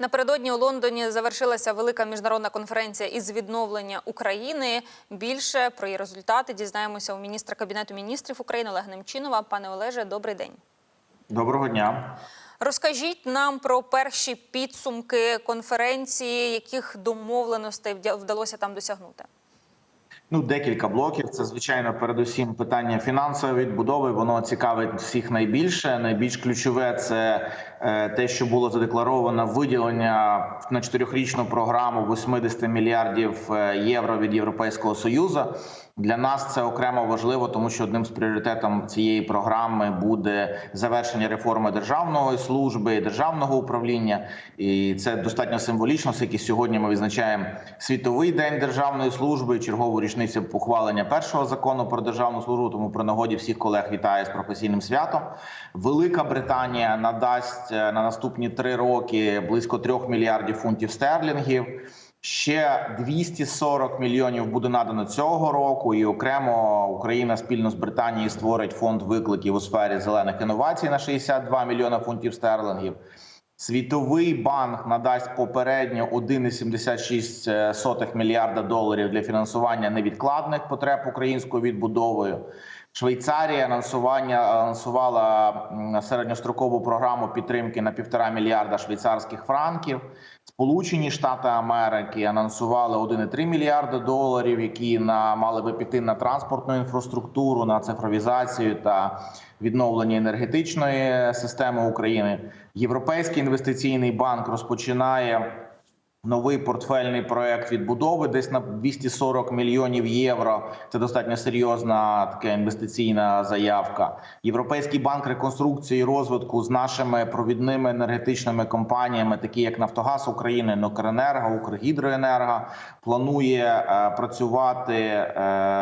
Напередодні у Лондоні завершилася велика міжнародна конференція із відновлення України. Більше про її результати дізнаємося у міністра кабінету міністрів України Олега Немчинова. Пане Олеже, добрий день. Доброго дня. Розкажіть нам про перші підсумки конференції, яких домовленостей вдалося там досягнути. Ну, декілька блоків. Це звичайно, передусім питання фінансової відбудови. Воно цікавить всіх найбільше. Найбільш ключове це е, те, що було задекларовано виділення на чотирьохрічну програму 80 мільярдів е, євро від Європейського союзу. Для нас це окремо важливо, тому що одним з пріоритетом цієї програми буде завершення реформи державної служби, і державного управління, і це достатньо символічно, оскільки сьогодні ми відзначаємо світовий день державної служби, чергову річницю ухвалення першого закону про державну службу. Тому при нагоді всіх колег вітаю з професійним святом. Велика Британія надасть е, на наступні три роки близько трьох мільярдів фунтів стерлінгів. Ще 240 мільйонів буде надано цього року, і окремо Україна спільно з Британією створить фонд викликів у сфері зелених інновацій на 62 мільйона фунтів стерлингів. Світовий банк надасть попередньо 1,76 мільярда доларів для фінансування невідкладних потреб українською відбудовою. Швейцарія анонсування анонсувала середньострокову програму підтримки на півтора мільярда швейцарських франків. Сполучені Штати Америки анонсували 1,3 мільярда доларів, які на мали би піти на транспортну інфраструктуру, на цифровізацію та відновлення енергетичної системи України. Європейський інвестиційний банк розпочинає новий портфельний проект відбудови, десь на 240 мільйонів євро. Це достатньо серйозна така інвестиційна заявка. Європейський банк реконструкції і розвитку з нашими провідними енергетичними компаніями, такі як Нафтогаз України, Нокренерго, Укргідроенерго, планує е, працювати е,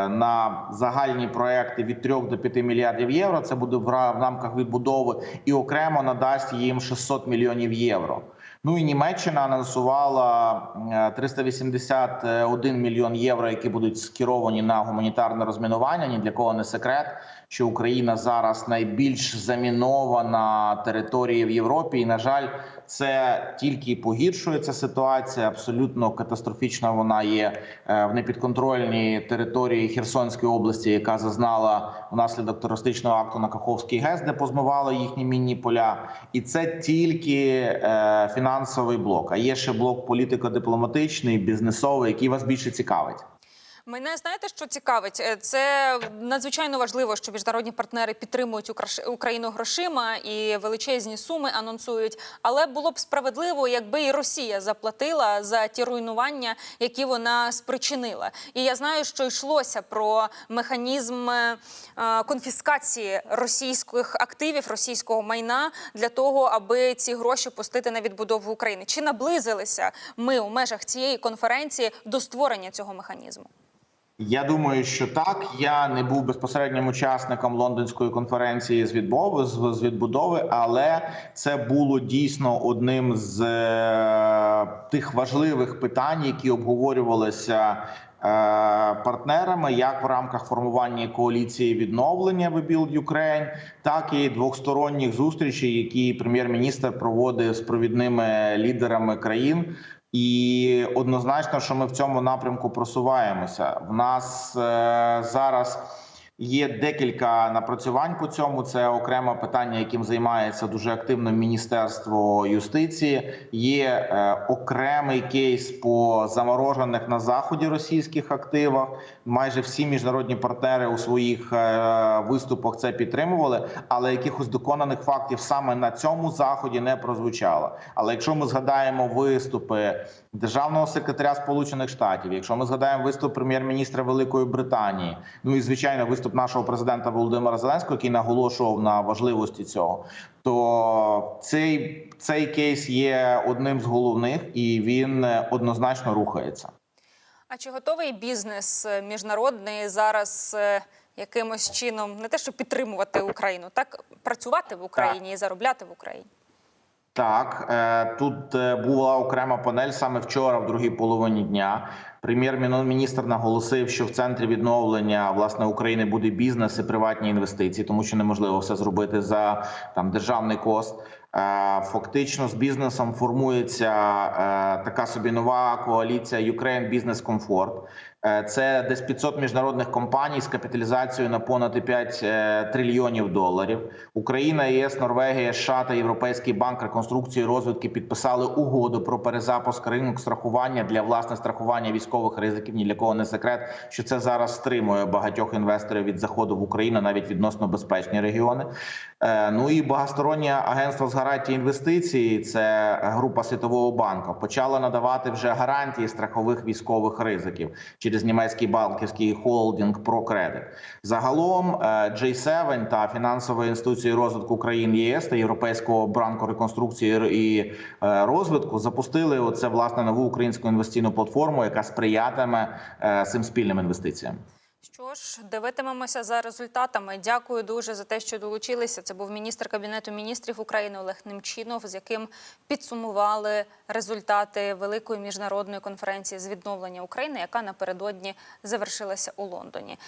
на загальні проекти від 3 до 5 мільярдів євро. Це буде в ра- в рамках відбудови і окремо надасть їм 600 мільйонів євро. Ну і Німеччина анонсувала е, 381 мільйон євро, які будуть скеровані на гуманітарне розмінування. Ні для кого не секрет, що Україна зараз найбільш замінована територія в Європі, і на жаль, це тільки погіршується ситуація. Абсолютно катастрофічна вона є е, в непідконтрольній території Херсонської області, яка зазнала внаслідок терористичного акту на Каховський ГЕС, де позмивало їхні мінні поля, і це тільки е, фінансовий блок. А є ще блок політико-дипломатичний, бізнесовий, який вас більше цікавить. Мене знаєте, що цікавить? Е, Це надзвичайно важливо, що міжнародні партнери підтримують Україну грошима і величезні суми анонсують. Але було б справедливо, якби і Росія заплатила за ті руйнування, які вона спричинила. І я знаю, що йшлося про механізм е, конфіскації російських активів, російського майна для того, аби ці гроші пустити на відбудову України. Чи наблизилися ми у межах цієї конференції до створення цього механізму? Я думаю, що так. Я не був безпосереднім учасником лондонської конференції з відбудови з відбудови, але це було дійсно одним з е, тих важливих питань, які обговорювалися. е, Партнерами як в рамках формування коаліції відновлення «We Build Ukraine», так і двосторонніх зустрічей, які прем'єр-міністр проводив з провідними лідерами країн. І однозначно, що ми в цьому напрямку просуваємося. В нас е, зараз є декілька напрацювань по цьому. Це окреме питання, яким займається дуже активно Міністерство юстиції. Є е, окремий кейс по заморожених на заході російських активах. Майже всі міжнародні партнери у своїх е, виступах це підтримували, але якихось доконаних фактів саме на цьому заході не прозвучало. Але якщо ми згадаємо виступи державного секретаря Сполучених Штатів, якщо ми згадаємо виступ прем'єр-міністра Великої Британії, ну і звичайно, виступ нашого президента Володимира Зеленського, який наголошував на важливості цього, то цей, цей кейс є одним з головних, і він однозначно рухається. А чи готовий бізнес міжнародний зараз е, якимось чином не те, щоб підтримувати Україну, так працювати в Україні і заробляти в Україні? Так, е, тут е, була окрема панель саме вчора, в другій половині дня. Прем'єр-міністр наголосив, що в центрі відновлення власне України буде бізнес і приватні інвестиції, тому що неможливо все зробити за там державний кост. Фактично з бізнесом формується е, така собі нова коаліція Ukraine Business Comfort. Е, Це десь 500 міжнародних компаній з капіталізацією на понад 5 е, трильйонів доларів. Україна, ЄС, Норвегія, США та Європейський банк реконструкції і розвитку підписали угоду про перезапуск ринку страхування для власне страхування військових ризиків. Ні для кого не секрет, що це зараз стримує багатьох інвесторів від заходу в Україну, навіть відносно безпечні регіони. Е, Ну і багатостороннє агентство з гарантії інвестицій, це група Світового банку, почала надавати вже гарантії страхових військових ризиків через німецький банківський холдинг ProCredit. Загалом е, J7 та фінансові інституції розвитку країн ЄС та Європейського банку реконструкції і е, розвитку запустили оце власне нову українську інвестиційну платформу, яка сприятиме е, цим спільним інвестиціям. Що ж, дивитимемося за результатами. Дякую дуже за те, що долучилися. Це був міністр кабінету міністрів України Олег Немчинов, з яким підсумували результати великої міжнародної конференції з відновлення України, яка напередодні завершилася у Лондоні.